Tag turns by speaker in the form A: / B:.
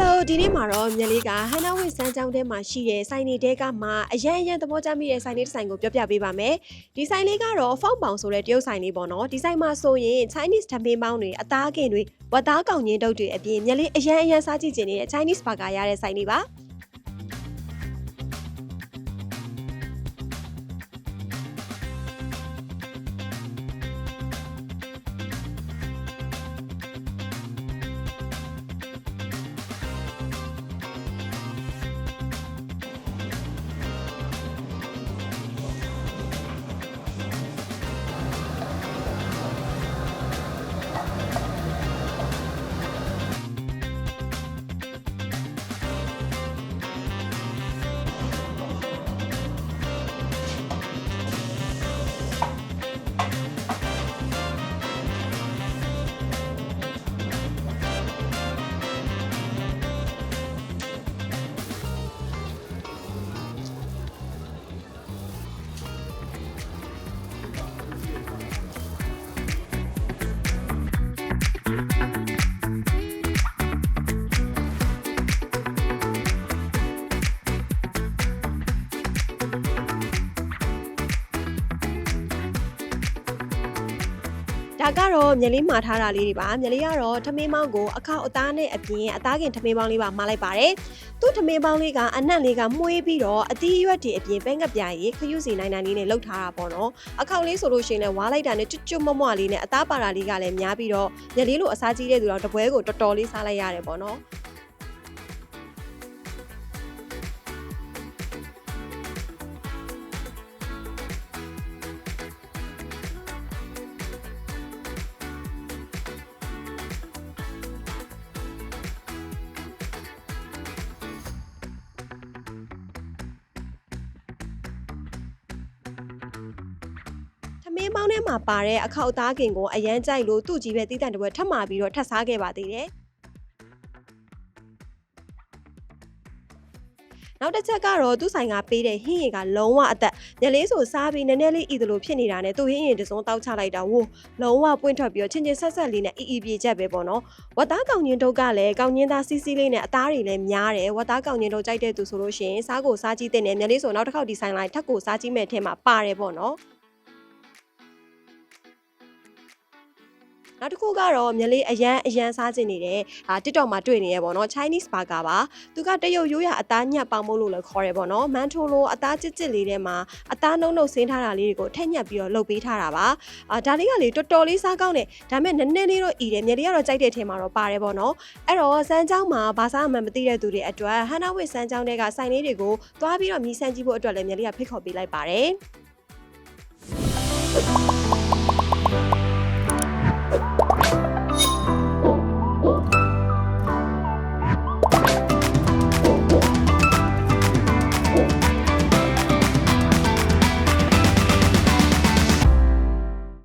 A: ဆိုဒီနေ့မှာတော့မြက်လေးကဟန်နာဝစ်စမ်းကြောင်းထဲမှာရှိတဲ့ဆိုင်နေတဲကမှအရန်အရန်သဘောကျမိတဲ့ဆိုင်လေးတစ်ဆိုင်ကိုပြောပြပေးပါမယ်ဒီဆိုင်လေးကတော့ဖောက်ပေါင်ဆိုတဲ့တရုတ်ဆိုင်လေးပေါ့နော်ဒီဆိုင်မှာဆိုရင် Chinese ဓမင်းပေါင်းတွေအသားကင်တွေဝတ်သားကောင်ရင်းတုပ်တွေအပြင်မြက်လေးအရန်အရန်စားကြည့်ကျင်နေတဲ့ Chinese burger ရတဲ့ဆိုင်လေးပါ ဒါကတော့မြက်လေးမှာထားတာလေးတွေပါမြက်လေးကတော့ထမင်းပေါင်းကိုအခောက်အသားနဲ့အပြင်အသားကင်ထမင်းပေါင်းလေးပါမှားလိုက်ပါတယ်သူ့ထမင်းပေါင်းလေးကအနံ့လေးကမှုေးပြီးတော့အသီးရွက်တွေအပြင်ပဲငပြားရီခရုစီနိုင်နိုင်လေးနဲ့လှုပ်ထားတာပေါ့နော်အခောက်လေးဆိုလို့ရှိရင်လည်းဝါလိုက်တာနဲ့ကျွတ်ကျွတ်မွတ်မွတ်လေးနဲ့အသားပါတာလေးကလည်းများပြီးတော့မြက်လေးလိုအစားကြီးတဲ့သူတော့တပွဲကိုတော်တော်လေးစားလိုက်ရတယ်ပေါ့နော် ထမင်းပေါင်းထဲမှာပါတဲ့အခောက်အသားကင်ကိုအရန်ကြိုက်လို့သူ့ကြီးပဲတီးတန့်တစ်ပွဲထပ်မှာပြီးတော့ထပ်စားခဲ့ပါသေးတယ်။နောက်တစ်ချက်ကတော့သူ့ဆိုင်ကပေးတဲ့ဟင်းရည်ကလုံးဝအသက်ညလေးဆိုစားပြီးနည်းနည်းလေးဤသလိုဖြစ်နေတာနဲ့သူ့ဟင်းရည်တစ်စုံတောက်ချလိုက်တာဝိုးလုံးဝပွင့်ထွက်ပြီးတော့ချင်းချင်းဆက်ဆက်လေးနဲ့အီအီပြေချက်ပဲပေါ့နော်ဝတ်သားကောင်ညင်းတုတ်ကလည်းကောင်ညင်းသားစီးစီးလေးနဲ့အသားတွေလည်းများတယ်ဝတ်သားကောင်ညင်းတုတ်ကြိုက်တဲ့သူဆိုလို့ရှိရင်စားကိုစားကြည့်တဲ့နဲ့ညလေးဆိုနောက်တစ်ခေါက်ဒီဆိုင်လိုက်ထပ်ကိုစားကြည့်မဲ့အထက်မှာပါတယ်ပေါ့နော် နောက်တစ်ခုကတော့မြလေးအရန်အရန်စားကျင်နေတဲ့ဟာ TikTok မှာတွေ့နေရပေါ့နော် Chinese burger ပါသူကတရုတ်ရိုးရအသားညက်ပေါင်မို့လို့လည်းခေါ်ရပေါ့နော်မန်ထိုလိုအသားကြစ်ကြစ်လေးထဲမှာအသားနှုံနှုံဆင်းထားတာလေးတွေကိုထက်ညက်ပြီးတော့လုပ်ပေးထားတာပါအာဒါလေးကလေတော်တော်လေးစားကောင်းတယ်ဒါပေမဲ့နည်းနည်းလေးတော့ဤတယ်မြလေးကတော့ကြိုက်တဲ့အထင်မှာတော့ပါတယ်ပေါ့နော်အဲ့တော့စမ်းချောင်းမှာဘာစားမှမသိတဲ့သူတွေအတွက်ဟန်နာဝစ်စမ်းချောင်းတွေကစိုင်လေးတွေကိုသွားပြီးတော့မြည်ဆန်းကြည့်ဖို့အတွက်လည်းမြလေးကဖိတ်ခေါ်ပေးလိုက်ပါတယ်